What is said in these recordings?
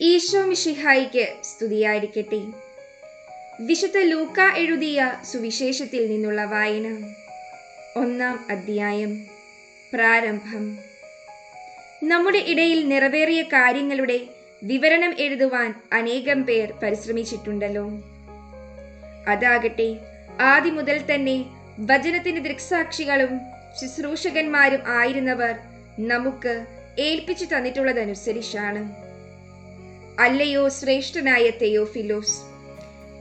ഈശോ മിഷിഹായിക്ക് സ്തുതിയായിരിക്കട്ടെ. വിശുദ്ധ ലൂക്ക എഴുതിയ സുവിശേഷത്തിൽ നിന്നുള്ള വായന. ഒന്നാം അധ്യായം. പ്രാരംഭം. നമ്മുടെ ഇടയിൽ നിറവേറിയ കാര്യങ്ങളുടെ വിവരണം എഴുതുവാൻ അനേകം പേർ പരിശ്രമിച്ചിട്ടുണ്ടല്ലോ. അതാകട്ടെ ആദ്യം മുതൽ തന്നെ വചനത്തിന്റെ ദൃക്സാക്ഷികളും ശുശ്രൂഷകന്മാരും ആയിരുന്നവർ നമുക്ക് ഏൽപ്പിച്ചു തന്നിട്ടുള്ളതനുസരിച്ചാണ്. അല്ലയോ ശ്രേഷ്ഠനായ തെയോഫിലോസ്?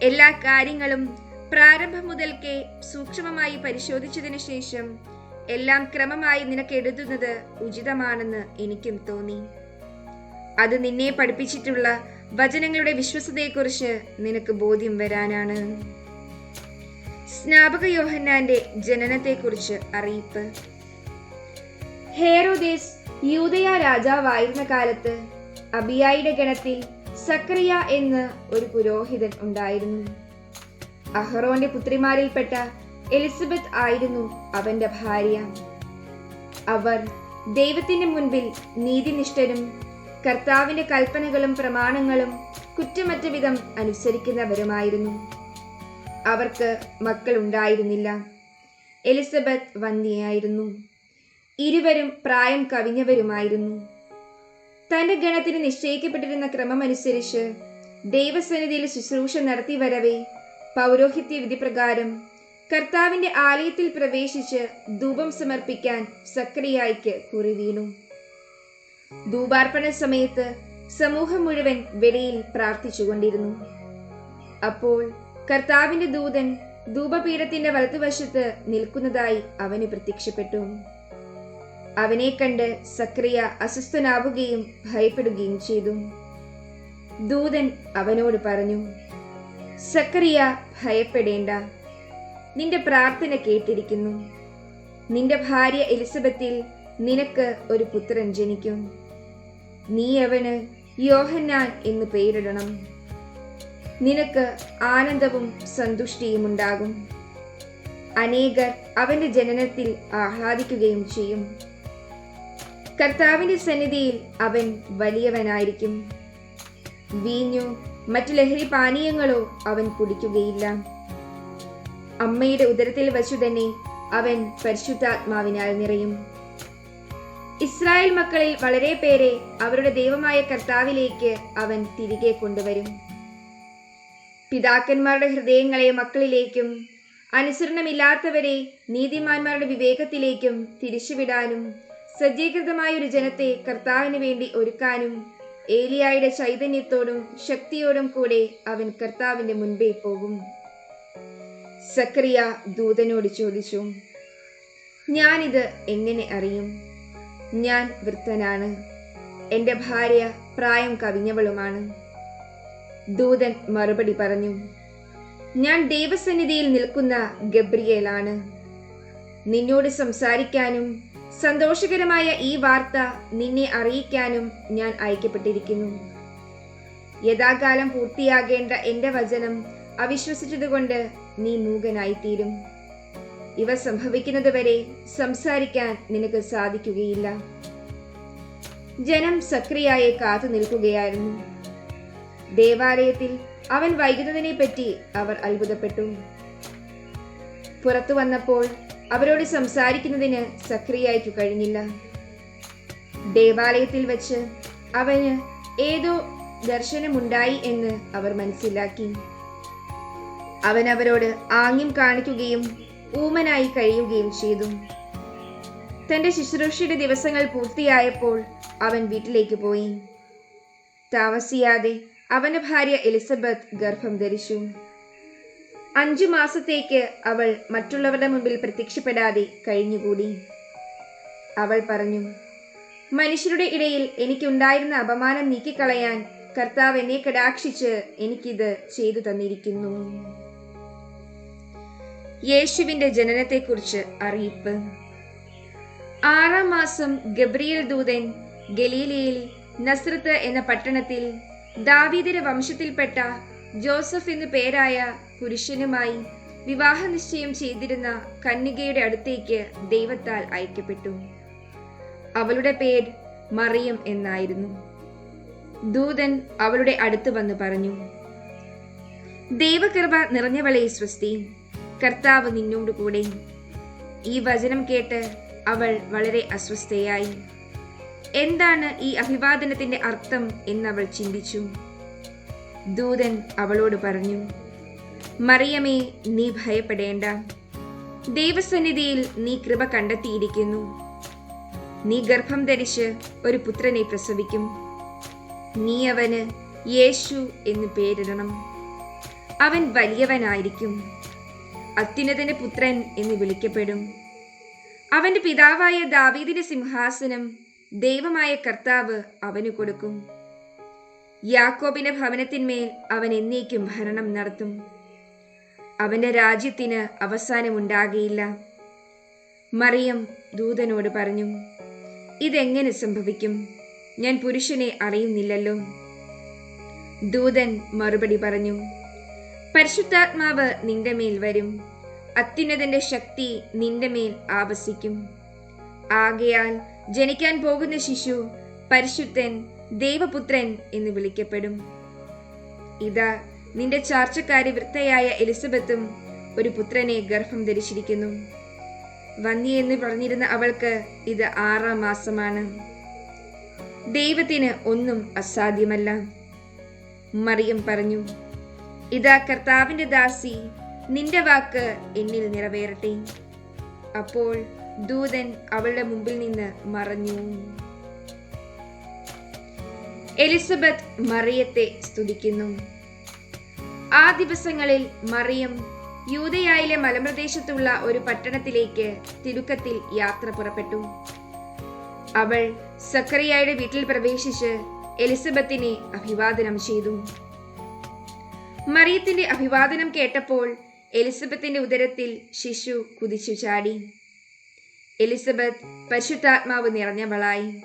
എല്ലാ കാര്യങ്ങളും പ്രാരംഭം മുതൽക്കേ സൂക്ഷ്മമായി പരിശോധിച്ചതിനു ശേഷം എല്ലാം ക്രമമായി നിനക്ക് എഴുതുന്നത് ഉചിതമാണെന്ന് എനിക്കും തോന്നി. അത് നിന്നെ പഠിപ്പിച്ചിട്ടുള്ള വചനങ്ങളുടെ വിശ്വസതയെക്കുറിച്ച് നിനക്ക് ബോധ്യം വരാനാണ്. സ്നാപക യോഹന്നാന്റെ ജനനത്തെക്കുറിച്ച് അറിയിപ്പ്. ഹേറോദേസ് യൂതയ രാജാവായിരുന്ന കാലത്ത് അബിയായുടെ ഗണത്തിൽ സക്രിയ എന്ന് ഒരു പുരോഹിതൻ ഉണ്ടായിരുന്നു. അഹ്റോന്റെ പുത്രിമാരിൽപ്പെട്ട എലിസബത്ത് ആയിരുന്നു അവന്റെ ഭാര്യ. അവർ ദൈവത്തിന്റെ മുൻപിൽ നീതിനിഷ്ഠരും കർത്താവിന്റെ കൽപ്പനകളും പ്രമാണങ്ങളും കുറ്റമറ്റ വിധം അനുസരിക്കുന്നവരുമായിരുന്നു. അവർക്ക് മക്കൾ ഉണ്ടായിരുന്നില്ല. എലിസബത്ത് വന്ധ്യയായിരുന്നു ഇരുവരും പ്രായം കവിഞ്ഞവരുമായിരുന്നു. തന്റെ ഗണത്തിന് നിശ്ചയിക്കപ്പെട്ടിരുന്ന ക്രമമനുസരിച്ച് ദൈവസന്നിധിയിൽ ശുശ്രൂഷ നടത്തി വരവേ. പൗരോഹിത്യ വിധിപ്രകാരം കർത്താവിന്റെ ആലയത്തിൽ പ്രവേശിച്ച് ധൂപം സമർപ്പിക്കാൻ സക്രിയായിക്ക് കുറി വീണു ധൂപാർപ്പണ സമയത്ത് സമൂഹം മുഴുവൻ വെളിയിൽ പ്രാർത്ഥിച്ചുകൊണ്ടിരുന്നു. അപ്പോൾ കർത്താവിന്റെ ദൂതൻ ധൂപപീഠത്തിന്റെ വലതുവശത്ത് നിൽക്കുന്നതായി അവന് പ്രത്യക്ഷപ്പെട്ടു. അവനെ കണ്ട് സക്രിയ അസ്വസ്ഥനാവുകയും ഭയപ്പെടുകയും ചെയ്തു. ദൂതൻ അവനോട് പറഞ്ഞു സക്രിയ ഭയപ്പെടേണ്ട. നിന്റെ പ്രാർത്ഥന കേട്ടിരിക്കുന്നു. നിന്റെ ഭാര്യ എലിസബത്തിൽ നിനക്ക് ഒരു പുത്രൻ ജനിക്കും. നീ അവന് യോഹന്നാൻ എന്ന് പേരിടണം. നിനക്ക് ആനന്ദവും സന്തുഷ്ടിയും ഉണ്ടാകും. അനേകർ അവന്റെ ജനനത്തിൽ ആഹ്ലാദിക്കുകയും ചെയ്യും. കർത്താവിന്റെ സന്നിധിയിൽ അവൻ വലിയവനായിരിക്കും. വീഞ്ഞു മറ്റു ലഹരി പാനീയങ്ങളോ അവൻ കുടിക്കുകയില്ല. അമ്മയുടെ ഉദരത്തിൽ വച്ചു തന്നെ അവൻ പരിശുദ്ധാത്മാവിനാൽ നിറയും. ഇസ്രായേൽ മക്കളിൽ വളരെ പേരെ അവരുടെ ദൈവമായ കർത്താവിലേക്ക് അവൻ തിരികെ കൊണ്ടുവരും. പിതാക്കന്മാരുടെ ഹൃദയങ്ങളെ മക്കളിലേക്കും അനുസരണമില്ലാത്തവരെ നീതിമാന്മാരുടെ വിവേകത്തിലേക്കും തിരിച്ചുവിടാനും സജ്ജീകൃതമായ ഒരു ജനത്തെ കർത്താവിന് വേണ്ടി ഒരുക്കാനും ഏലിയായുടെ ചൈതന്യത്തോടും ശക്തിയോടും കൂടെ അവൻ കർത്താവിന്റെ മുൻപേ പോകും. സക്രിയ ദൂതനോട് ചോദിച്ചു ഞാനിത് എങ്ങനെ അറിയും? ഞാൻ വൃദ്ധനാണ്. എന്റെ ഭാര്യ പ്രായം കവിഞ്ഞവളുമാണ്. ദൂതൻ മറുപടി പറഞ്ഞു ഞാൻ ദൈവസന്നിധിയിൽ നിൽക്കുന്ന ഗബ്രിയേലാണ്. നിന്നോട് സംസാരിക്കാനും സന്തോഷകരമായ ഈ വാർത്ത നിന്നെ അറിയിക്കാനും ഞാൻ അയക്കപ്പെട്ടിരിക്കുന്നു. യഥാകാലം പൂർത്തിയാകേണ്ട എന്റെ വചനം അവിശ്വസിച്ചതുകൊണ്ട് നീ മൂകനായിത്തീരും. ഇവ സംഭവിക്കുന്നത് വരെ സംസാരിക്കാൻ നിനക്ക് സാധിക്കുകയില്ല. ജനം സക്രിയായെ കാത്തു നിൽക്കുകയായിരുന്നു. ദേവാലയത്തിൽ അവൻ വൈകുന്നതിനെ പറ്റി അവർ അത്ഭുതപ്പെട്ടു. പുറത്തു വന്നപ്പോൾ അവരോട് സംസാരിക്കുന്നതിന് സക്രിയായിക്കു കഴിഞ്ഞില്ല. ദേവാലയത്തിൽ വെച്ച് അവന് ഏതോ ദർശനമുണ്ടായി എന്ന് അവർ മനസ്സിലാക്കി. അവൻ അവരോട് ആംഗ്യം കാണിക്കുകയും ഊമനായി കഴിയുകയും ചെയ്തു. തന്റെ ശുശ്രൂഷയുടെ ദിവസങ്ങൾ പൂർത്തിയായപ്പോൾ അവൻ വീട്ടിലേക്ക് പോയി. താമസിയാതെ അവന്റെ ഭാര്യ എലിസബത്ത് ഗർഭം ധരിച്ചു. അഞ്ചു മാസത്തേക്ക് അവൾ മറ്റുള്ളവരുടെ മുമ്പിൽ പ്രത്യക്ഷപ്പെടാതെ കഴിഞ്ഞുകൂടി. അവൾ പറഞ്ഞു മനുഷ്യരുടെ ഇടയിൽ എനിക്കുണ്ടായിരുന്ന അപമാനം നീക്കിക്കളയാൻ കർത്താവ് എന്നെ കടാക്ഷിച്ച് എനിക്കിത് ചെയ്തു തന്നിരിക്കുന്നു. യേശുവിന്റെ ജനനത്തെക്കുറിച്ച് അറിയിപ്പ്. ആറാം മാസം ഗബ്രിയൽ ദൂതൻ ഗലീലയിൽ നസ്രത്ത് എന്ന പട്ടണത്തിൽ ദാവീദിന്റെ വംശത്തിൽപ്പെട്ട ജോസഫ് എന്നു പേരായ പുരുഷനുമായി വിവാഹ നിശ്ചയം ചെയ്തിരുന്ന കന്യകയുടെ അടുത്തേക്ക് ദൈവത്താൽ അയക്കപ്പെട്ടു. അവളുടെ പേര് മറിയം എന്നായിരുന്നു. ദൂതൻ അവളുടെ അടുത്ത് വന്ന് പറഞ്ഞു ദൈവകൃപ നിറഞ്ഞവളെ സ്വസ്തി കർത്താവ് നിന്നോട് കൂടെ. ഈ വചനം കേട്ട് അവൾ വളരെ അസ്വസ്ഥയായി. എന്താണ് ഈ അഭിവാദനത്തിന്റെ അർത്ഥം? എന്നവൾ ചിന്തിച്ചു. ദൂതൻ അവളോട് പറഞ്ഞു മറിയമേ നീ ഭയപ്പെടേണ്ട. ദൈവസന്നിധിയിൽ നീ കൃപ കണ്ടെത്തിയിരിക്കുന്നു. നീ ഗർഭം ധരിച്ച് ഒരു പുത്രനെ പ്രസവിക്കും. നീ അവന് യേശു എന്ന് പേരിടണം. അവൻ വലിയവനായിരിക്കും. അത്യുന്നതന്റെ പുത്രൻ എന്ന് വിളിക്കപ്പെടും. അവന്റെ പിതാവായ ദാവീദിന്റെ സിംഹാസനം ദൈവമായ കർത്താവ് അവന് കൊടുക്കും. യാക്കോബിന്റെ ഭവനത്തിന്മേൽ അവൻ എന്നേക്കും ഭരണം നടത്തും. അവന്റെ രാജ്യത്തിന് അവസാനമുണ്ടാകയില്ല. മറിയം ദൂതനോട് പറഞ്ഞു ഇതെങ്ങനെ സംഭവിക്കും? ഞാൻ പുരുഷനെ അറിയുന്നില്ലല്ലോ. ദൂതൻ മറുപടി പറഞ്ഞു പരിശുദ്ധാത്മാവ് നിന്റെ മേൽ വരും. അത്യുന്നതന്റെ ശക്തി നിന്റെ മേൽ ആവസിക്കും. ആകയാൽ ജനിക്കാൻ പോകുന്ന ശിശു പരിശുദ്ധൻ ദൈവപുത്രൻ എന്ന് വിളിക്കപ്പെടും. ഇതാ നിന്റെ ചാർച്ചക്കാരി വൃത്തയായ എലിസബത്തും ഒരു പുത്രനെ ഗർഭം ധരിച്ചിരിക്കുന്നു. വന്നി എന്ന് പറഞ്ഞിരുന്ന അവൾക്ക് ഇത് ആറാം മാസമാണ്. ദൈവത്തിന് ഒന്നും അസാധ്യമല്ല. മറിയം പറഞ്ഞു ഇതാ കർത്താവിന്റെ ദാസി നിന്റെ വാക്ക് എന്നിൽ നിറവേറട്ടെ. അപ്പോൾ ദൂതൻ അവളുടെ മുമ്പിൽ നിന്ന് മറഞ്ഞു. എലിസബത്ത് മറിയത്തെ സ്തുതിക്കുന്നു. ആ ദിവസങ്ങളിൽ മറിയം യൂതയായിലെ മലമ്പ്രദേശത്തുള്ള ഒരു പട്ടണത്തിലേക്ക് തിരുക്കത്തിൽ യാത്ര പുറപ്പെട്ടു. അവൾ സക്കറിയായുടെ വീട്ടിൽ പ്രവേശിച്ച് എലിസബത്തിനെ അഭിവാദനം ചെയ്തു. മറിയത്തിന്റെ അഭിവാദനം കേട്ടപ്പോൾ എലിസബത്തിന്റെ ഉദരത്തിൽ ശിശു കുതിച്ചു ചാടി. എലിസബത്ത് പരിശുദ്ധാത്മാവ് നിറഞ്ഞവളായി.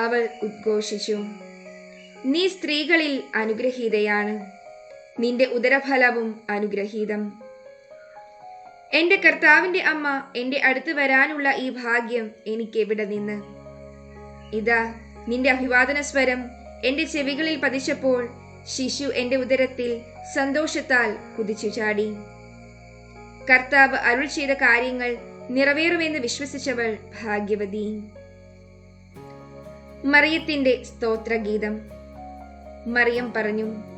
അവൾ ഉദ്ഘോഷിച്ചു. നീ സ്ത്രീകളിൽ അനുഗ്രഹീതയാണ്. നിന്റെ ഉദരഫലവും അനുഗ്രഹീതം. എന്റെ കർത്താവിന്റെ അമ്മ എന്റെ അടുത്ത് വരാനുള്ള ഈ ഭാഗ്യം എനിക്ക് എവിടെ നിന്ന്? ഇതാ നിന്റെ അഭിവാദന സ്വരം എന്റെ ചെവികളിൽ പതിച്ചപ്പോൾ ശിശു എന്റെ ഉദരത്തിൽ സന്തോഷത്താൽ കുതിച്ചു ചാടി. കർത്താവ് അരുൾ ചെയ്ത കാര്യങ്ങൾ നിറവേറുമെന്ന് വിശ്വസിച്ചവൾ ഭാഗ്യവതി. മറിയത്തിന്റെ സ്തോത്രഗീതം. മറിയം പറഞ്ഞു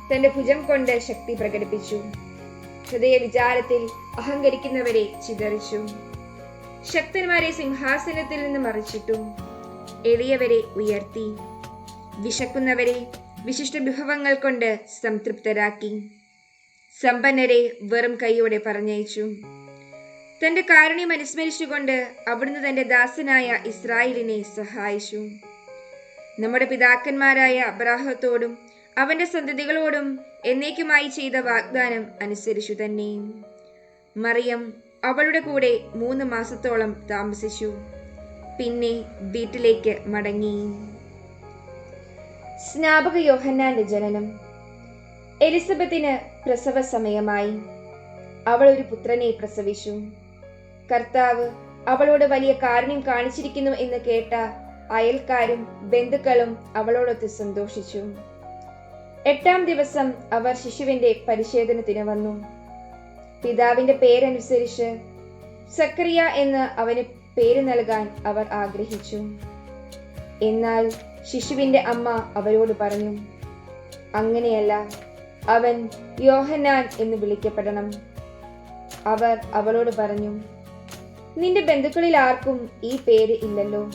തന്റെ ഭുജം കൊണ്ട് ശക്തി പ്രകടിപ്പിച്ചു. ഹൃദയ വിചാരത്തിൽ അഹങ്കരിക്കുന്നവരെ ചിതറിച്ചു. ശക്തന്മാരെ സിംഹാസനത്തിൽ നിന്ന് മറിച്ചിട്ടു. എളിയവരെ ഉയർത്തി. വിശക്കുന്നവരെ വിശിഷ്ട വിഭവങ്ങൾ കൊണ്ട് സംതൃപ്തരാക്കി. സമ്പന്നരെ വെറും കൈയോടെ പറഞ്ഞയച്ചു. തന്റെ കാരുണ്യം അനുസ്മരിച്ചുകൊണ്ട് അവിടുന്ന് തന്റെ ദാസനായ ഇസ്രായേലിനെ സഹായിച്ചു. നമ്മുടെ പിതാക്കന്മാരായ അബ്രാഹത്തോടും അവന്റെ സന്തതികളോടും എന്നേക്കുമായി ചെയ്ത വാഗ്ദാനം അനുസരിച്ചു തന്നെ. മറിയം അവളുടെ കൂടെ മൂന്ന് മാസത്തോളം താമസിച്ചു. പിന്നെ വീട്ടിലേക്ക് മടങ്ങി. സ്നാപക യോഹന്നാന്റെ ജനനം. എലിസബത്തിന് പ്രസവ സമയമായി. അവൾ ഒരു പുത്രനെ പ്രസവിച്ചു. കർത്താവ് അവളോട് വലിയ കാരുണ്യം കാണിച്ചിരിക്കുന്നു എന്ന് കേട്ട അയൽക്കാരും ബന്ധുക്കളും അവളോടൊത്ത് സന്തോഷിച്ചു. എട്ടാം ദിവസം അവർ ശിശുവിന്റെ പരിശോധനത്തിന് വന്നു. പിതാവിന്റെ പേരനുസരിച്ച് സക്രിയ എന്ന് അവന് പേര് നൽകാൻ അവർ ആഗ്രഹിച്ചു. എന്നാൽ ശിശുവിന്റെ അമ്മ അവരോട് പറഞ്ഞു അങ്ങനെയല്ല അവൻ യോഹന്നാൻ എന്ന് വിളിക്കപ്പെടണം. അവർ അവളോട് പറഞ്ഞു നിന്റെ ബന്ധുക്കളിൽ ആർക്കും ഈ പേര് ഇല്ലല്ലോ.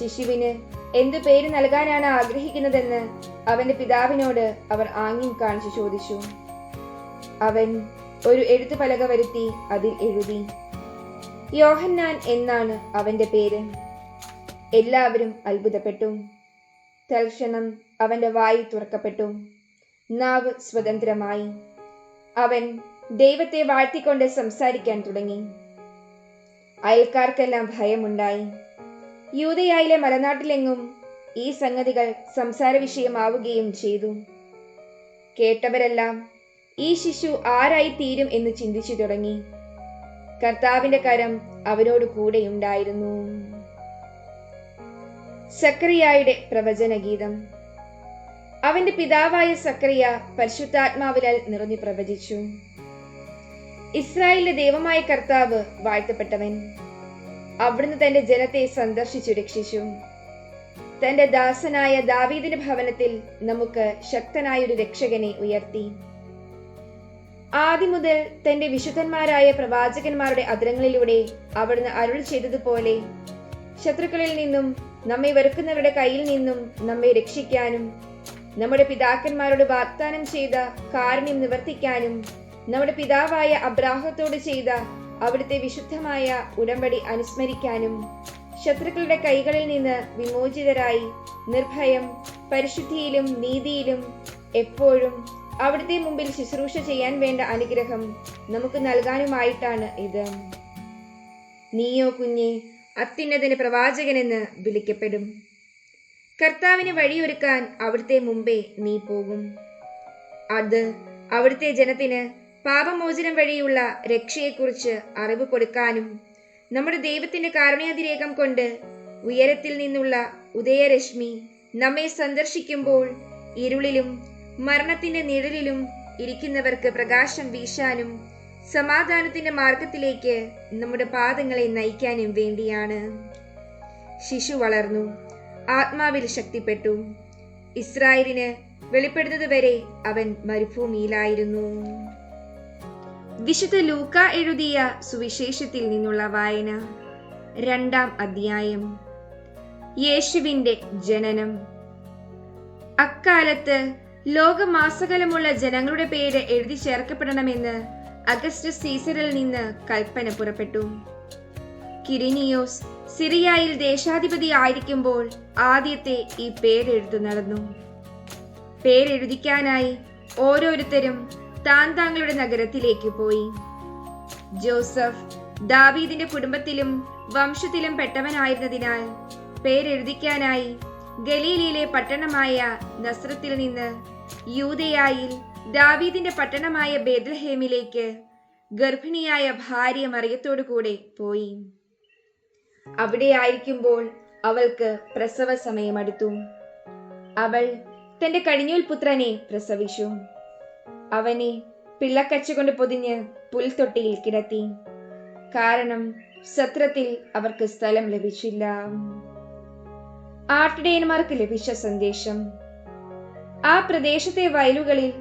ശിശുവിന് എന്തു പേര് നൽകാനാണ് ആഗ്രഹിക്കുന്നതെന്ന് അവന്റെ പിതാവിനോട് അവർ ആംഗ്യം കാണിച്ചു ചോദിച്ചു. അവൻ ഒരു എഴുത്തു പലക വരുത്തി അതിൽ എഴുതി. യോഹന്നാൻ എന്നാണ് അവന്റെ പേര്. എല്ലാവരും അത്ഭുതപ്പെട്ടു. തൽക്ഷണം അവന്റെ വായി തുറക്കപ്പെട്ടു. നാവ് സ്വതന്ത്രമായി. അവൻ ദൈവത്തെ വാഴ്ത്തിക്കൊണ്ട് സംസാരിക്കാൻ തുടങ്ങി. അയൽക്കാർക്കെല്ലാം ഭയമുണ്ടായി. യൂതയായിലെ മലനാട്ടിലെങ്ങും ഈ സംഗതികൾ സംസാര വിഷയമാവുകയും ചെയ്തു. കേട്ടവരെല്ലാം ഈ ശിശു ആരായി തീരും എന്ന് ചിന്തിച്ചു തുടങ്ങി. കർത്താവിന്റെ കരം അവരോട് കൂടെയുണ്ടായിരുന്നു. സക്രിയായുടെ പ്രവചനഗീതം. അവന്റെ പിതാവായ സക്രിയ പരിശുദ്ധാത്മാവിനാൽ നിറഞ്ഞു പ്രവചിച്ചു. ഇസ്രായേലിന്റെ ദൈവമായ കർത്താവ് വാഴ്ത്തപ്പെട്ടവൻ. അവിടുന്ന് തന്റെ ജനത്തെ സന്ദർശിച്ചു രക്ഷിച്ചു. തന്റെ ദാസനായ ദാവീദിന്റെ ഭവനത്തിൽ നമുക്ക് ശക്തനായ ഒരു രക്ഷകനെ ഉയർത്തി. ആദ്യം മുതൽ തന്റെ വിശുദ്ധന്മാരായ പ്രവാചകന്മാരുടെ അതിരങ്ങളിലൂടെ അവിടുന്ന് അരുൾ ചെയ്തതുപോലെ ശത്രുക്കളിൽ നിന്നും നമ്മെ വെറുക്കുന്നവരുടെ കയ്യിൽ നിന്നും നമ്മെ രക്ഷിക്കാനും നമ്മുടെ പിതാക്കന്മാരോട് വാഗ്ദാനം ചെയ്ത കാരുണ്യം നിവർത്തിക്കാനും നമ്മുടെ പിതാവായ അബ്രാഹത്തോട് ചെയ്ത അവിടുത്തെ വിശുദ്ധമായ ഉടമ്പടി അനുസ്മരിക്കാനും ശത്രുക്കളുടെ കൈകളിൽ നിന്ന് വിമോചിതരായി നിർഭയം പരിശുദ്ധിയിലും നീതിയിലും എപ്പോഴും അവിടുത്തെ മുമ്പിൽ ശുശ്രൂഷ ചെയ്യാൻ വേണ്ട അനുഗ്രഹം നമുക്ക് നൽകാനുമായിട്ടാണ് ഇത്. നീയോ കുഞ്ഞെ അത്യുന്നതന് പ്രവാചകനെന്ന് വിളിക്കപ്പെടും. കർത്താവിന് വഴിയൊരുക്കാൻ അവിടുത്തെ മുമ്പേ നീ പോകും. അത് അവിടുത്തെ ജനത്തിന് പാപമോചനം വഴിയുള്ള രക്ഷയെക്കുറിച്ച് അറിവ് കൊടുക്കാനും നമ്മുടെ ദൈവത്തിന്റെ കാരുണ്യാതിരേകം കൊണ്ട് ഉയരത്തിൽ നിന്നുള്ള ഉദയരശ്മി നമ്മെ സന്ദർശിക്കുമ്പോൾ ഇരുളിലും മരണത്തിന്റെ നിഴലിലും ഇരിക്കുന്നവർക്ക് പ്രകാശം വീശാനും സമാധാനത്തിന്റെ മാർഗത്തിലേക്ക് നമ്മുടെ പാദങ്ങളെ നയിക്കാനും വേണ്ടിയാണ്. ശിശു വളർന്നു. ആത്മാവിൽ ശക്തിപ്പെട്ടു. ഇസ്രായേലിന് വെളിപ്പെടുന്നതുവരെ അവൻ മരുഭൂമിയിലായിരുന്നു. വിശുദ്ധ ലൂക്ക എഴുതിയ സുവിശേഷത്തിൽ നിന്നുള്ള വായന. രണ്ടാം അധ്യായം. യേശുവിന്റെ ജനനം. അക്കാലത്ത് ലോകമാസകലമുള്ള ജനങ്ങളുടെ പേര് എഴുതി ചേർക്കപ്പെടണമെന്ന് അഗസ്റ്റ് സീസറിൽ നിന്ന് കൽപ്പന പുറപ്പെട്ടു. കിരിനിയോസ് സിറിയയിൽ ദേശാധിപതി ആയിരിക്കുമ്പോൾ ആദ്യത്തെ ഈ പേരെഴുത്തു നടന്നു. പേരെഴുതിക്കാനായി ഓരോരുത്തരും താൻ താങ്കളുടെ നഗരത്തിലേക്ക് പോയി. ജോസഫ് ദാവീദിന്റെ കുടുംബത്തിലും വംശത്തിലും പെട്ടവനായിരുന്നതിനാൽ പേരെഴുതിക്കാനായി ഗലീലയിലെ പട്ടണമായ നസ്രത്തിൽ നിന്ന് യൂതയായിൽ ദാവീദിന്റെ പട്ടണമായ ബേദ്ലഹേമിലേക്ക് ഗർഭിണിയായ ഭാര്യ മറിയത്തോടു കൂടെ പോയി. അവിടെ ആയിരിക്കുമ്പോൾ അവൾക്ക് പ്രസവ സമയമെടുത്തു അവൾ തന്റെ കടിഞ്ഞൂൽ പുത്രനെ പ്രസവിച്ചു. അവനെ പിള്ളക്കച്ചുകൊണ്ട് പൊതിഞ്ഞ് പുൽത്തൊട്ടിയിൽ കിടത്തി. കാരണം സത്രത്തിൽ അവർക്ക് സ്ഥലം ലഭിച്ചില്ല. ആട്ടിടയന്മാർക്ക് ലഭിച്ച സന്ദേശം. ആ പ്രദേശത്തെ വയലുകളിൽ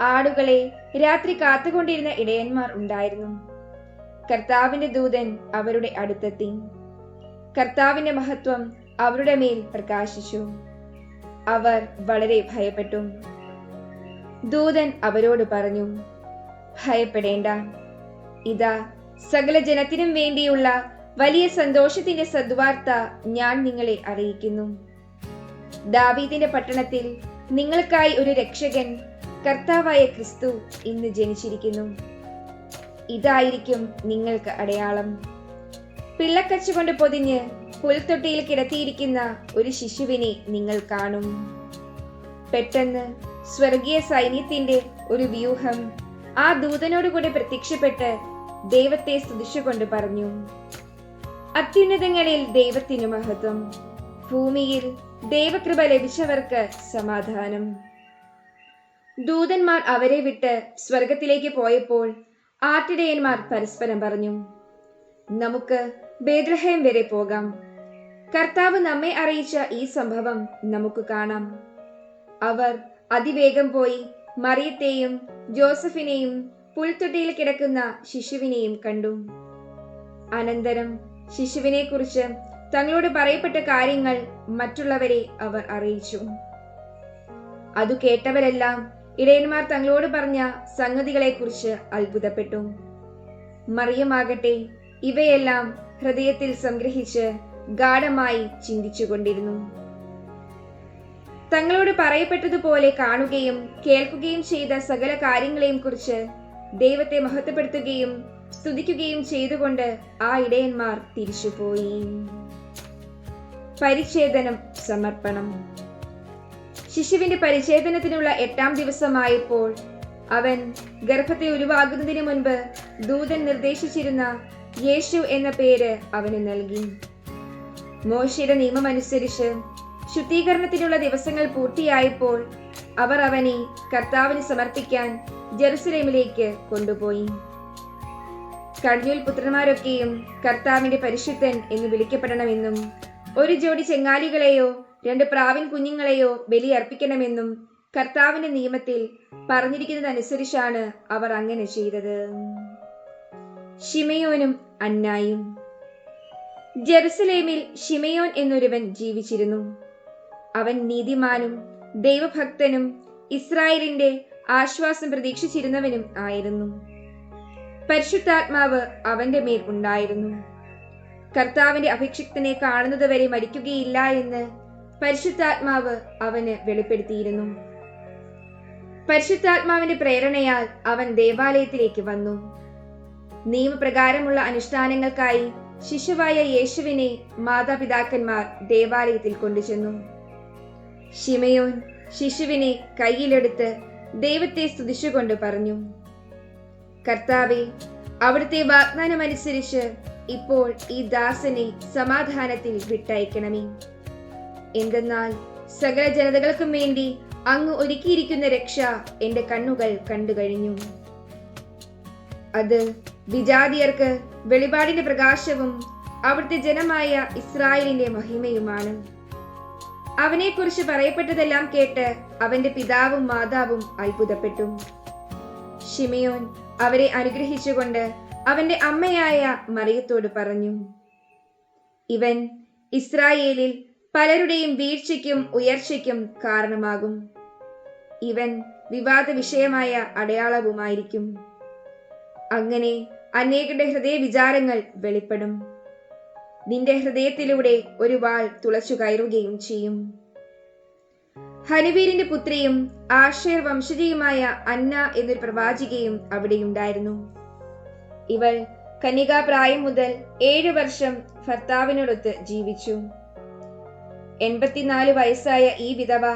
ആടുകളെ രാത്രി കാത്തുകൊണ്ടിരുന്ന ഇടയന്മാർ ഉണ്ടായിരുന്നു. കർത്താവിന്റെ ദൂതൻ അവരുടെ അടുത്തെത്തി. കർത്താവിന്റെ മഹത്വം അവരുടെ മേൽ പ്രകാശിച്ചു. അവർ വളരെ ഭയപ്പെട്ടു. ദൂതൻ അവരോട് പറഞ്ഞു ഭയപ്പെടേണ്ട. ഇതാ സകല ജനത്തിനും വേണ്ടിയുള്ള വലിയ സന്തോഷത്തിന്റെ സദ്വാർത്ത ഞാൻ നിങ്ങളെ അറിയിക്കുന്നു. ദാവീദിന്റെ പട്ടണത്തിൽ നിങ്ങൾക്കായി ഒരു രക്ഷകൻ കർത്താവായ ക്രിസ്തു ഇന്ന് ജനിച്ചിരിക്കുന്നു. ഇതായിരിക്കും നിങ്ങൾക്ക് അടയാളം. പിള്ളക്കച്ചുകൊണ്ട് പൊതിഞ്ഞ് പുൽത്തൊട്ടിയിൽ കിടത്തിയിരിക്കുന്ന ഒരു ശിശുവിനെ നിങ്ങൾ കാണും. പെട്ടെന്ന് സ്വർഗീയ സൈന്യത്തിന്റെ ഒരു വ്യൂഹം. ആ ദൂതനോടുകൂടി പ്രത്യക്ഷപ്പെട്ട് ദൈവത്തെ സ്തുതിച്ചുകൊണ്ട് പറഞ്ഞു അത്യുന്നതങ്ങളിൽ ദൈവത്തിനു മഹത്വം. ഭൂമിയിൽ ദൈവകൃപ ലഭിച്ചവർക്ക് സമാധാനം. ദൂതന്മാർ അവരെ വിട്ട് സ്വർഗത്തിലേക്ക് പോയപ്പോൾ ആട്ടിടയന്മാർ പരസ്പരം പറഞ്ഞു നമുക്ക് ബേദ്രഹയം വരെ പോകാം. കർത്താവ് നമ്മെ അറിയിച്ച ഈ സംഭവം നമുക്ക് കാണാം. അവർ അതിവേഗം പോയി മറിയത്തെയും ജോസഫിനെയും പുൽത്തൊട്ടിയിൽ കിടക്കുന്ന ശിശുവിനെയും കണ്ടു. അനന്തരം ശിശുവിനെ കുറിച്ച് തങ്ങളോട് പറയപ്പെട്ട കാര്യങ്ങൾ മറ്റുള്ളവരെ അവർ അറിയിച്ചു. അതു കേട്ടവരെല്ലാം ഇടയന്മാർ തങ്ങളോട് പറഞ്ഞ സംഗതികളെക്കുറിച്ച് അത്ഭുതപ്പെട്ടു. മറിയമാകട്ടെ ഇവയെല്ലാം ഹൃദയത്തിൽ സംഗ്രഹിച്ച് ഗാഠമായി ചിന്തിച്ചുകൊണ്ടിരുന്നു. തങ്ങളോട് പറയപ്പെട്ടതുപോലെ കാണുകയും കേൾക്കുകയും ചെയ്ത സകല കാര്യങ്ങളെയും കുറിച്ച് ദൈവത്തെ മഹത്വപ്പെടുത്തുകയും സ്തുതിക്കുകയും ചെയ്തുകൊണ്ട് ആ ഇടയന്മാർ തിരിച്ചുപോയി. പരിച്ഛേദനം സമർപ്പണം. ശിശുവിന്റെ പരിചേദനത്തിനുള്ള എട്ടാം ദിവസമായപ്പോൾ അവൻ ഗർഭത്തെ ഉരുവാകുന്നതിന് മുൻപ് ദൂതൻ നിർദ്ദേശിച്ചിരുന്ന യേശു എന്ന പേര് അവന് നൽകി. മോശയുടെ നിയമമനുസരിച്ച് ശുദ്ധീകരണത്തിനുള്ള ദിവസങ്ങൾ പൂർത്തിയായപ്പോൾ അവർ അവനെ കർത്താവിന് സമർപ്പിക്കാൻ ജെറുസലേമിലേക്ക് കൊണ്ടുപോയി. കടിഞ്ഞൂൽ പുത്രന്മാരൊക്കെയും കർത്താവിന്റെ പരിശുദ്ധൻ എന്ന് വിളിക്കപ്പെടണമെന്നും ഒരു ജോഡി ചെങ്ങാലികളെയോ രണ്ട് പ്രാവിൻ കുഞ്ഞുങ്ങളെയോ ബലി അർപ്പിക്കണമെന്നും കർത്താവിന്റെ നിയമത്തിൽ പറഞ്ഞിരിക്കുന്നതനുസരിച്ചാണ് അവർ അങ്ങനെ ചെയ്തത്. ഷിമയോനും അന്നായും. ജെറുസലേമിൽ ഷിമയോൻ എന്നൊരുവൻ ജീവിച്ചിരുന്നു. അവൻ നീതിമാനും ദൈവഭക്തനും ഇസ്രായേലിന്റെ ആശ്വാസം പ്രതീക്ഷിച്ചിരുന്നവനും ആയിരുന്നു. പരിശുദ്ധാത്മാവ് അവന്റെ മേൽ ഉണ്ടായിരുന്നു. കർത്താവിന്റെ അഭിക്ഷിക്തനെ കാണുന്നത് വരെ മരിക്കുകയില്ല എന്ന് പരിശുദ്ധാത്മാവ് അവന് വെളിപ്പെടുത്തിയിരുന്നു. പരിശുദ്ധാത്മാവിന്റെ പ്രേരണയാൽ അവൻ ദേവാലയത്തിലേക്ക് വന്നു. നിയമപ്രകാരമുള്ള അനുഷ്ഠാനങ്ങൾക്കായി ശിശുവായ യേശുവിനെ മാതാപിതാക്കന്മാർ ദേവാലയത്തിൽ കൊണ്ടുചെന്നു. ഷിമയോൻ ശിശുവിനെ കയ്യിലെടുത്ത് ദൈവത്തെ സ്തുതിച്ചുകൊണ്ട് പറഞ്ഞു. കർത്താവെ അവിടുത്തെ വാഗ്ദാനമനുസരിച്ച് ഇപ്പോൾ ഈ ദാസനെ സമാധാനത്തിൽ വിട്ടയക്കണമേ. എന്തെന്നാൽ സകല ജനതകൾക്കും വേണ്ടി അങ്ങ് ഒരുക്കിയിരിക്കുന്ന രക്ഷ എന്റെ കണ്ണുകൾ കണ്ടു കഴിഞ്ഞു. അത് വിജാതിയർക്ക് വെളിപാടിന്റെ പ്രകാശവും അവിടുത്തെ ജനമായ ഇസ്രായേലിന്റെ മഹിമയുമാണ്. അവനെക്കുറിച്ച് പറയപ്പെട്ടതെല്ലാം കേട്ട് അവന്റെ പിതാവും മാതാവും അത്ഭുതപ്പെട്ടു. ഷിമയോൻ അവരെ അനുഗ്രഹിച്ചുകൊണ്ട് അവന്റെ അമ്മയായ മറിയത്തോട് പറഞ്ഞു ഇവൻ ഇസ്രായേലിൽ പലരുടെയും വീഴ്ചയ്ക്കും ഉയർച്ചയ്ക്കും കാരണമാകും. ഇവൻ വിവാദ വിഷയമായ അടയാളവുമായിരിക്കും. അങ്ങനെ അനേകരുടെ ഹൃദയ വിചാരങ്ങൾ വെളിപ്പെടും. നിന്റെ ഹൃദയത്തിലൂടെ ഒരു വാൾ തുളച്ചു കയറുകയും ചെയ്യും. ഹനുവീരിന്റെ പുത്രിയും ആഷേർ വംശജയുമായ അന്ന എന്നൊരു പ്രവാചികയും അവിടെയുണ്ടായിരുന്നു ഇവൾ കന്യകാപ്രായം മുതൽ ഏഴു വർഷം ഭർത്താവിനോടൊത്ത് ജീവിച്ചു. എൺപത്തിനാല് വയസ്സായ ഈ വിധവ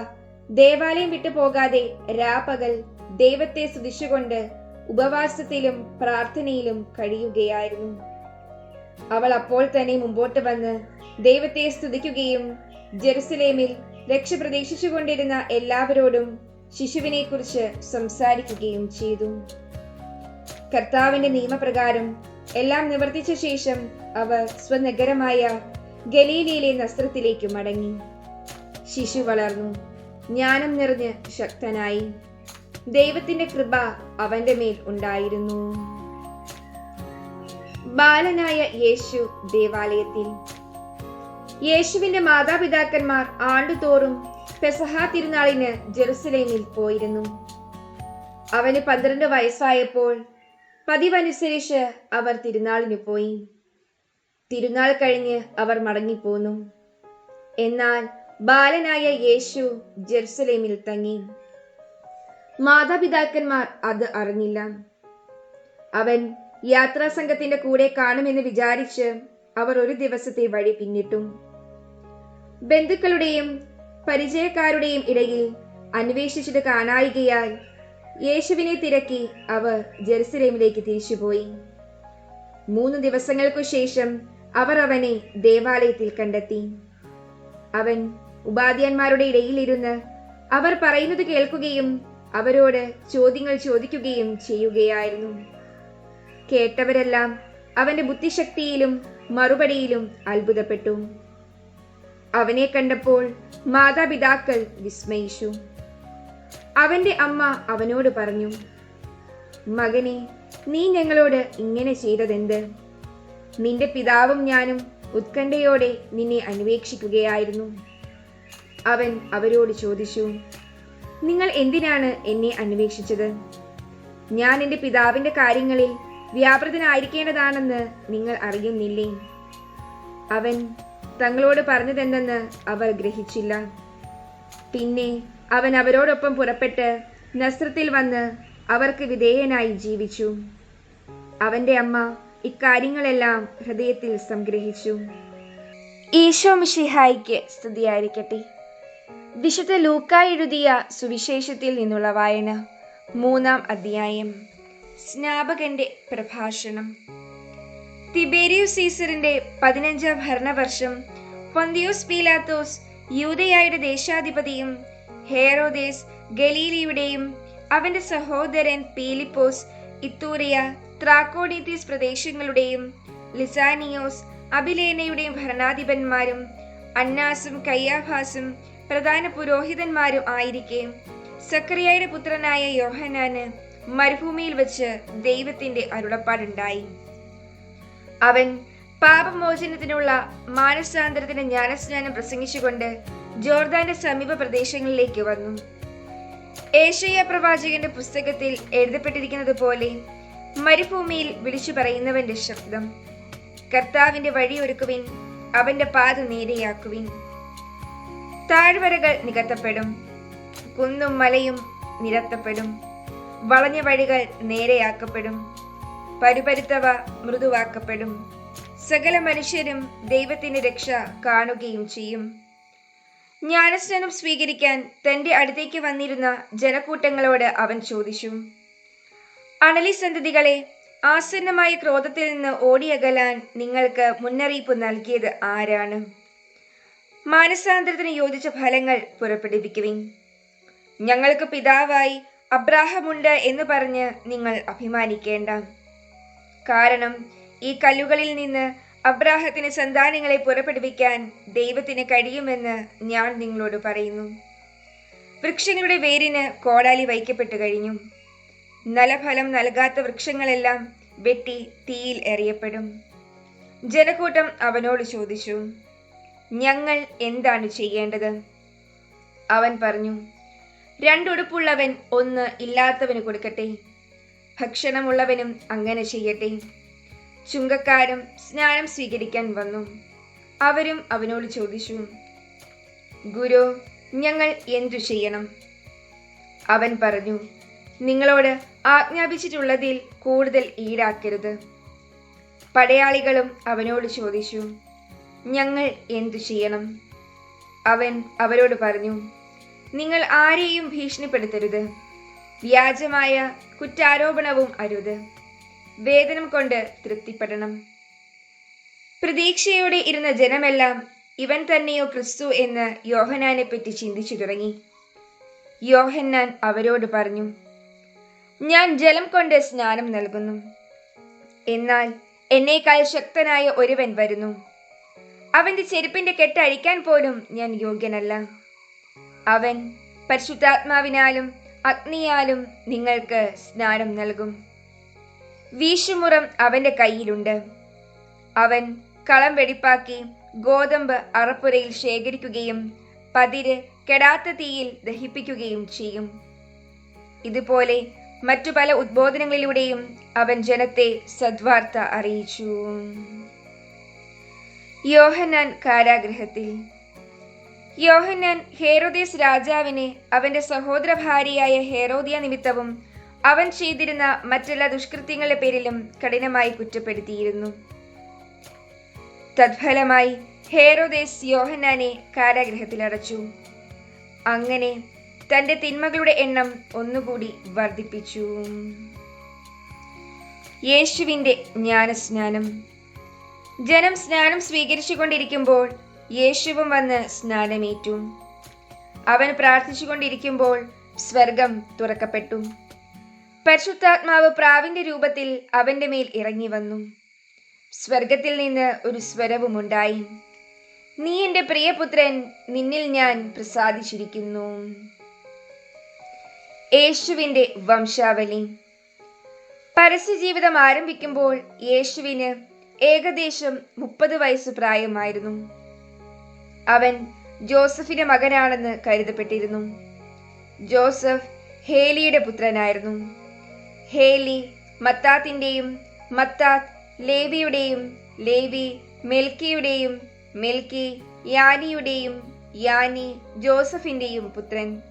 ദേവാലയം വിട്ടു പോകാതെ രാപകൽ ദൈവത്തെ സ്തുതിച്ചുകൊണ്ട് ഉപവാസത്തിലും പ്രാർത്ഥനയിലും കഴിയുകയായിരുന്നു. അവൾ അപ്പോൾ തന്നെ മുമ്പോട്ട് വന്ന് ദൈവത്തെ സ്തുതിക്കുകയും ജെറുസലേമിൽ രക്ഷ പ്രതീക്ഷിച്ചുകൊണ്ടിരുന്ന എല്ലാവരോടും ശിശുവിനെ കുറിച്ച് സംസാരിക്കുകയും ചെയ്തു. കർത്താവിന്റെ നിയമപ്രകാരം എല്ലാം നിവർത്തിച്ച ശേഷം അവർ സ്വനഗരമായ ഗലീലയിലെ നസ്ത്രത്തിലേക്ക് മടങ്ങി. ശിശു വളർന്നു. ജ്ഞാനം നിറഞ്ഞ് ശക്തനായി. ദൈവത്തിന്റെ കൃപ അവന്റെ മേൽ ഉണ്ടായിരുന്നു. ബാലനായ യേശു ദേവാലയത്തിൽ. യേശുവിന്റെ മാതാപിതാക്കന്മാർ ആണ്ടുതോറും പെസഹ തിരുനാളിന് ജെറുസലേമിൽ പോയിരുന്നു. അവന് പന്ത്രണ്ട് വയസ്സായപ്പോൾ പതിവനുസരിച്ച് അവർ തിരുനാളിന് പോയി. തിരുനാൾ കഴിഞ്ഞ് അവർ മടങ്ങിപ്പോന്നു. എന്നാൽ ബാലനായ യേശു ജെറുസലേമിൽ തങ്ങി. മാതാപിതാക്കന്മാർ അത് അറിഞ്ഞില്ല. അവൻ യാത്രാ സംഘത്തിന്റെ കൂടെ കാണുമെന്ന് വിചാരിച്ച് അവർ ഒരു ദിവസത്തെ വഴി പിന്നിട്ടു. ബന്ധുക്കളുടെയും പരിചയക്കാരുടെയും ഇടയിൽ അന്വേഷിച്ചത് കാണായികയാൽ യേശുവിനെ തിരക്കി അവർ ജെറുസലേമിലേക്ക് തിരിച്ചുപോയി. മൂന്ന് ദിവസങ്ങൾക്കു ശേഷം അവർ അവനെ ദേവാലയത്തിൽ കണ്ടെത്തി. അവൻ ഉപാധ്യാന്മാരുടെ ഇടയിലിരുന്ന് അവർ പറയുന്നത് കേൾക്കുകയും അവരോട് ചോദ്യങ്ങൾ ചോദിക്കുകയും ചെയ്യുകയായിരുന്നു. കേട്ടവരെല്ലാം അവന്റെ ബുദ്ധിശക്തിയിലും മറുപടിയിലും അത്ഭുതപ്പെട്ടു. അവനെ കണ്ടപ്പോൾ മാതാപിതാക്കൾ വിസ്മയിച്ചു. അവന്റെ അമ്മ അവനോട് പറഞ്ഞു മകനെ നീ ഞങ്ങളോട് ഇങ്ങനെ ചെയ്തതെന്ത്? നിന്റെ പിതാവും ഞാനും ഉത്കണ്ഠയോടെ നിന്നെ അന്വേഷിക്കുകയായിരുന്നു. അവൻ അവരോട് ചോദിച്ചു നിങ്ങൾ എന്തിനാണ് എന്നെ അന്വേഷിച്ചത്? ഞാൻ എന്റെ പിതാവിന്റെ കാര്യങ്ങളിൽ വ്യാപൃതനായിരിക്കേണ്ടതാണെന്ന് നിങ്ങൾ അറിയുന്നില്ലേ? അവൻ തങ്ങളോട് പറഞ്ഞതെന്തെന്ന് അവർ ഗ്രഹിച്ചില്ല. പിന്നെ അവൻ അവരോടൊപ്പം പുറപ്പെട്ട് നസ്രത്തിൽ വന്ന് അവർക്ക് വിധേയനായി ജീവിച്ചു. അവന്റെ അമ്മ ഇക്കാര്യങ്ങളെല്ലാം ഹൃദയത്തിൽ സംഗ്രഹിച്ചു. ഈശോ മിഷിഹായിക്ക് സ്തുതിയായിരിക്കട്ടെ. വിശുദ്ധ ലൂക്ക എഴുതിയ സുവിശേഷത്തിൽ നിന്നുള്ള വായന മൂന്നാം അധ്യായം. സ്നാപകന്റെ പ്രഭാഷണം. തിബേരിയസ് സീസറിന്റെ പതിനഞ്ചാം ഭരണവർഷം പൊന്തിയോസ് പീലാത്തോസ് യൂതയായുടെ ദേശാധിപതിയും ഹേറോദേസ് ഗലീലിയുടെയും അവന്റെ സഹോദരൻ പീലിപ്പോസ് ഇത്തൂറിയ ത്രാക്കോഡീത്തീസ് പ്രദേശങ്ങളുടെയും ലിസാനിയോസ് അബിലേനയുടെയും ഭരണാധിപന്മാരും അന്നാസും കയ്യാഭാസും പ്രധാന പുരോഹിതന്മാരും ആയിരിക്കെ. സക്രിയയുടെ പുത്രനായ യോഹനാന് മരുഭൂമിയിൽ വെച്ച് ദൈവത്തിന്റെ അരുളപ്പാടുണ്ടായി. അവൻ പാപമോചനത്തിനുള്ള മാനസാന്തരത്തിന് ജ്ഞാനസ്നാനം പ്രസംഗിച്ചുകൊണ്ട് ജോർദാന്റെ സമീപ പ്രദേശങ്ങളിലേക്ക് വന്നു. ഏഷ്യ പ്രവാചകന്റെ പുസ്തകത്തിൽ എഴുതപ്പെട്ടിരിക്കുന്നത് പോലെ മരുഭൂമിയിൽ വിളിച്ചു പറയുന്നവന്റെ ശബ്ദം കർത്താവിന്റെ വഴിയൊരുക്കുവിൻ അവന്റെ പാത നേരെയാക്കുവിൻ. താഴ്വരകൾ നികത്തപ്പെടും കുന്നും മലയും നിരത്തപ്പെടും. വളഞ്ഞ വഴികൾ നേരെയാക്കപ്പെടും. പരുപരുത്തവ മൃദുവാക്കപ്പെടും. സകല മനുഷ്യരും ദൈവത്തിന്റെ രക്ഷ കാണുകയും ചെയ്യും. ജ്ഞാനസ്നാനം സ്വീകരിക്കാൻ തന്റെ അടുത്തേക്ക് വന്നിരുന്ന ജനക്കൂട്ടങ്ങളോട് അവൻ ചോദിച്ചു. അണലി സന്തതികളെ ആസന്നമായ ക്രോധത്തിൽ നിന്ന് ഓടിയകലാൻ നിങ്ങൾക്ക് മുന്നറിയിപ്പ് നൽകിയത് ആരാണ്? മാനസാന്തരത്തിന് യോജിച്ച ഫലങ്ങൾ പുറപ്പെടുവിക്കുവിൻ. ഞങ്ങൾക്ക് പിതാവായി അബ്രാഹമുണ്ട് എന്ന് പറഞ്ഞ് നിങ്ങൾ അഭിമാനിക്കേണ്ട. കാരണം ഈ കല്ലുകളിൽ നിന്ന് അബ്രാഹത്തിന് സന്താനങ്ങളെ പുറപ്പെടുവിക്കാൻ ദൈവത്തിന് കഴിയുമെന്ന് ഞാൻ നിങ്ങളോട് പറയുന്നു. വൃക്ഷങ്ങളുടെ വേരിന് കോടാലി വയ്ക്കപ്പെട്ടു കഴിഞ്ഞു. നലഫലം നൽകാത്ത വൃക്ഷങ്ങളെല്ലാം വെട്ടി തീയിൽ എറിയപ്പെടും. ജനക്കൂട്ടം അവനോട് ചോദിച്ചു ഞങ്ങൾ എന്താണ് ചെയ്യേണ്ടത്? അവൻ പറഞ്ഞു രണ്ടുടുപ്പുള്ളവൻ ഒന്ന് ഇല്ലാത്തവന് കൊടുക്കട്ടെ. ഭക്ഷണമുള്ളവനും അങ്ങനെ ചെയ്യട്ടെ. ചുങ്കക്കാരും സ്നാനം സ്വീകരിക്കാൻ വന്നു. അവരും അവനോട് ചോദിച്ചു ഗുരു ഞങ്ങൾ എന്തു ചെയ്യണം? അവൻ പറഞ്ഞു നിങ്ങളോട് ആജ്ഞാപിച്ചിട്ടുള്ളതിൽ കൂടുതൽ ഈടാക്കരുത്. പടയാളികളും അവനോട് ചോദിച്ചു ഞങ്ങൾ എന്തു ചെയ്യണം? അവൻ അവരോട് പറഞ്ഞു നിങ്ങൾ ആരെയും ഭീഷണിപ്പെടുത്തരുത്. വ്യാജമായ കുറ്റാരോപണവും അരുത്. വേതനം കൊണ്ട് തൃപ്തിപ്പെടണം. പ്രതീക്ഷയോടെ ഇരുന്ന ജനമെല്ലാം ഇവൻ തന്നെയോ ക്രിസ്തു എന്ന് യോഹനാനെ പറ്റി ചിന്തിച്ചു തുടങ്ങി. യോഹന്നാൻ അവരോട് പറഞ്ഞു ഞാൻ ജലം കൊണ്ട് സ്നാനം നൽകുന്നു. എന്നാൽ എന്നേക്കാൾ ശക്തനായ ഒരുവൻ വരുന്നു. അവന്റെ ചെരുപ്പിന്റെ കെട്ടഴിക്കാൻ പോലും ഞാൻ യോഗ്യനല്ല. അവൻ പരിശുദ്ധാത്മാവിനാലും അഗ്നിയാലും നിങ്ങൾക്ക് സ്നാനം നൽകും. വീശുമുറം അവന്റെ കയ്യിലുണ്ട്. അവൻ കളം വെടിപ്പാക്കി ഗോതമ്പ് അറപ്പുരയിൽ ശേഖരിക്കുകയും പതിര് കെടാത്ത തീയിൽ ദഹിപ്പിക്കുകയും ചെയ്യും. ഇതുപോലെ മറ്റു പല ഉദ്ബോധനങ്ങളിലൂടെയും അവൻ ജനത്തെ സദ്വാർത്ത അറിയിച്ചു. യോഹനാൻ കാരാഗ്രഹത്തിൽ യോഹന്നാൻ ഹേറോദേസ് രാജാവിനെ അവന്റെ സഹോദര ഭാര്യയായ ഹേറോദിയ നിമിത്തവും അവൻ ചെയ്തിരുന്ന മറ്റെല്ലാ ദുഷ്കൃത്യങ്ങളുടെ പേരിലും കഠിനമായി കുറ്റപ്പെടുത്തിയിരുന്നു. തത്ഫലമായി ഹേറോദേസ് യോഹന്നാനെ കാരാഗ്രഹത്തിൽ അടച്ചു. അങ്ങനെ തന്റെ തിന്മകളുടെ എണ്ണം ഒന്നുകൂടി വർദ്ധിപ്പിച്ചു. യേശുവിന്റെ ജ്ഞാനസ്നാനം. ജനം സ്നാനം സ്വീകരിച്ചുകൊണ്ടിരിക്കുമ്പോൾ യേശുവും വന്ന് സ്നാനമേറ്റു. അവൻ പ്രാർത്ഥിച്ചുകൊണ്ടിരിക്കുമ്പോൾ സ്വർഗം തുറക്കപ്പെട്ടു. പരിശുദ്ധാത്മാവ് പ്രാവിന്റെ രൂപത്തിൽ അവന്റെ മേൽ ഇറങ്ങി വന്നു. സ്വർഗത്തിൽ നിന്ന് ഒരു സ്വരവുമുണ്ടായി നീ എന്റെ പ്രിയപുത്രൻ നിന്നിൽ ഞാൻ പ്രസാദിച്ചിരിക്കുന്നു. യേശുവിന്റെ വംശാവലി. പരസ്യജീവിതം ആരംഭിക്കുമ്പോൾ യേശുവിന് ഏകദേശം മുപ്പത് വയസ്സ് പ്രായമായിരുന്നു. അവൻ ജോസഫിന്റെ മകനാണെന്ന് കരുതപ്പെട്ടിരുന്നു. ജോസഫ് ഹേലിയുടെ പുത്രനായിരുന്നു. ഹേലി മത്താത്തിന്റെയും മത്താത്ത് ലേവിയുടെയും ലേവി മെൽക്കിയുടെയും മെൽക്കി യാനിയുടെയും യാനി ജോസഫിന്റെയും പുത്രൻ.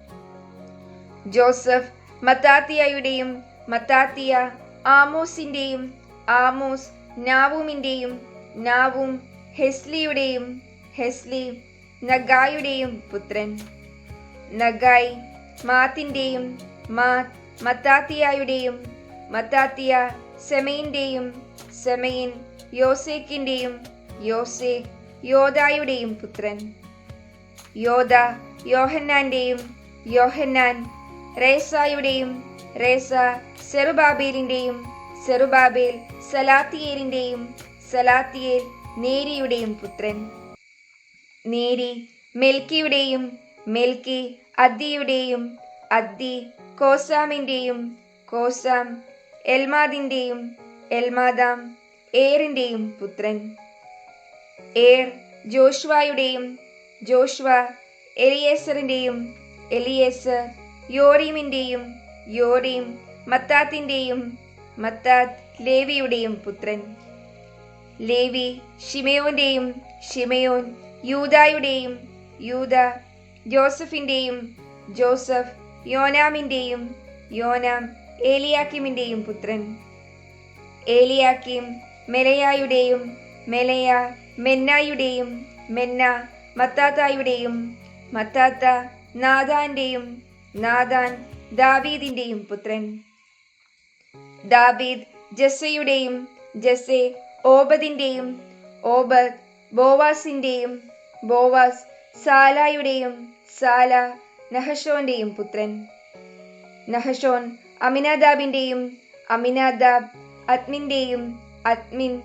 ജോസഫ് മത്താത്തിയയുടെയും മത്താത്തിയ ആമോസിന്റെയും ആമോസ് നാവൂമിന്റെയും നാവും ഹെസ്ലിയുടെയും ഹെസ്ലി നഗായുടെയും പുത്രൻ. നഗായ് മാത്തിന്റെയും മാത്ത് മത്താത്തിയായുടെയും മത്താത്തിയ സെമയിന്റെയും സെമയിൻ യോസേക്കിന്റെയും യോസേക്ക് യോദായുടെയും പുത്രൻ. യോദ യോഹന്നാന്റെയും യോഹന്നാൻ റേസായുടെയും റേസ സെറുബാബേലിന്റെയും സെറുബാബേൽ സലാത്തിയേലിന്റെയും സലാത്തിയേൽ നേരിയുടെയും പുത്രൻ. നേരി മെൽക്കിയുടെയും മെൽക്കി അദ്ദിയുടെയും അദ്ദി കോസാമിന്റെയും കോസാം എൽമാദിന്റെയും എൽമാദാം ഏറിന്റെയും പുത്രൻ. ഏർ ജോഷ്വായുടെയും ജോഷ്വ എലിയേസറിന്റെയും എലിയേസർ യോറീമിന്റെയും യോറീം മത്താത്തിന്റെയും മത്താത്ത് ലേവിയുടെയും പുത്രൻ. ലേവി ഷിമയോന്റെയും ഷിമയോൻ യൂദായുടെയും യൂത ജോസഫിന്റെയും ജോസഫ് യോനാമിന്റെയും യോനാം ഏലിയാക്കിമിന്റെയും പുത്രൻ. ഏലിയാക്കിം മെലയായുടെയും മെലയ മെന്നായുടെയും മെന്ന മത്താത്തായുടെയും മത്താത്ത നാദാന്റെയും നാദാൻ ദാവീദിന്റെയും പുത്രൻ. ദാബീദ് ജസ്സയുടെയും ജസ്സെ ഓബദിന്റെയും ഓബദ് ബോവാസിന്റെയും ബോവാസ് സാലായുടെയും സാല നഹഷോന്റെയും പുത്രൻ. നഹഷോൻ അമിനാദാബിന്റെയും അമിനാദാബ് അത്മിന്റെയും അത്മിൻ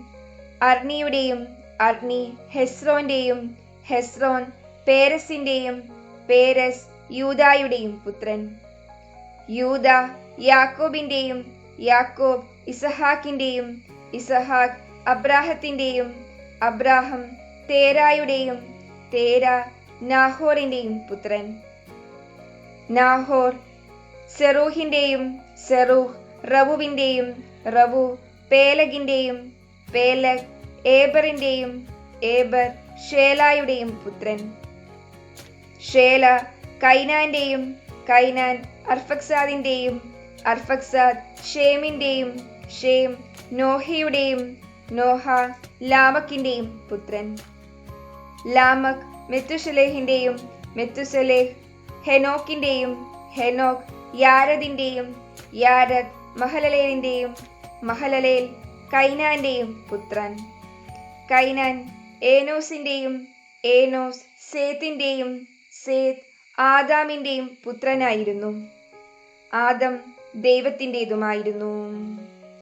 അർണിയുടെയും അർണി ഹെസ്രോന്റെയും ഹെസ്രോൻ പേരസിന്റെയും പേരസ് യൂദായുടെയും പുത്രൻ. യൂദ യാക്കോബിന്റെയും യാക്കോബ് ഇസഹാക്കിന്റെയും ഇസഹാക്ക് അബ്രാഹത്തിന്റെയും അബ്രാഹം തേരായുടെയും തേര നാഹോറിന്റെയും പുത്രൻ. നാഹോർ സെറൂഹിന്റെയും സെറൂഹ് റവുവിന്റെയും റവു പേലഗിന്റെയും പേലഗ് ഏബറിന്റെയും ഏബർ ഷേലായുടെയും പുത്രൻ. ഷേല കൈനാന്റെയും കൈനാൻ അർഫക്സാദിന്റെയും അർഫക്സാദ് ഷേമിന്റെയും ഷേം നോഹയുടെയും നോഹ ലാമക്കിന്റെയും പുത്രൻ. ലാമക് മെത്തുസലേഹിന്റെയും മെത്തുസലേഹ് ഹെനോക്കിന്റെയും ഹെനോക് യാരദിന്റെയും യാരദ് മഹലലേലിന്റെയും മഹലലേൽ കൈനാന്റെയും പുത്രൻ. കൈനാൻ ഏനോസിന്റെയും ഏനോസ് സേത്തിന്റെയും സേത്ത് ആദാമിന്റെയും പുത്രനായിരുന്നു. ആദം ദൈവത്തിന്റെതുമായിരുന്നു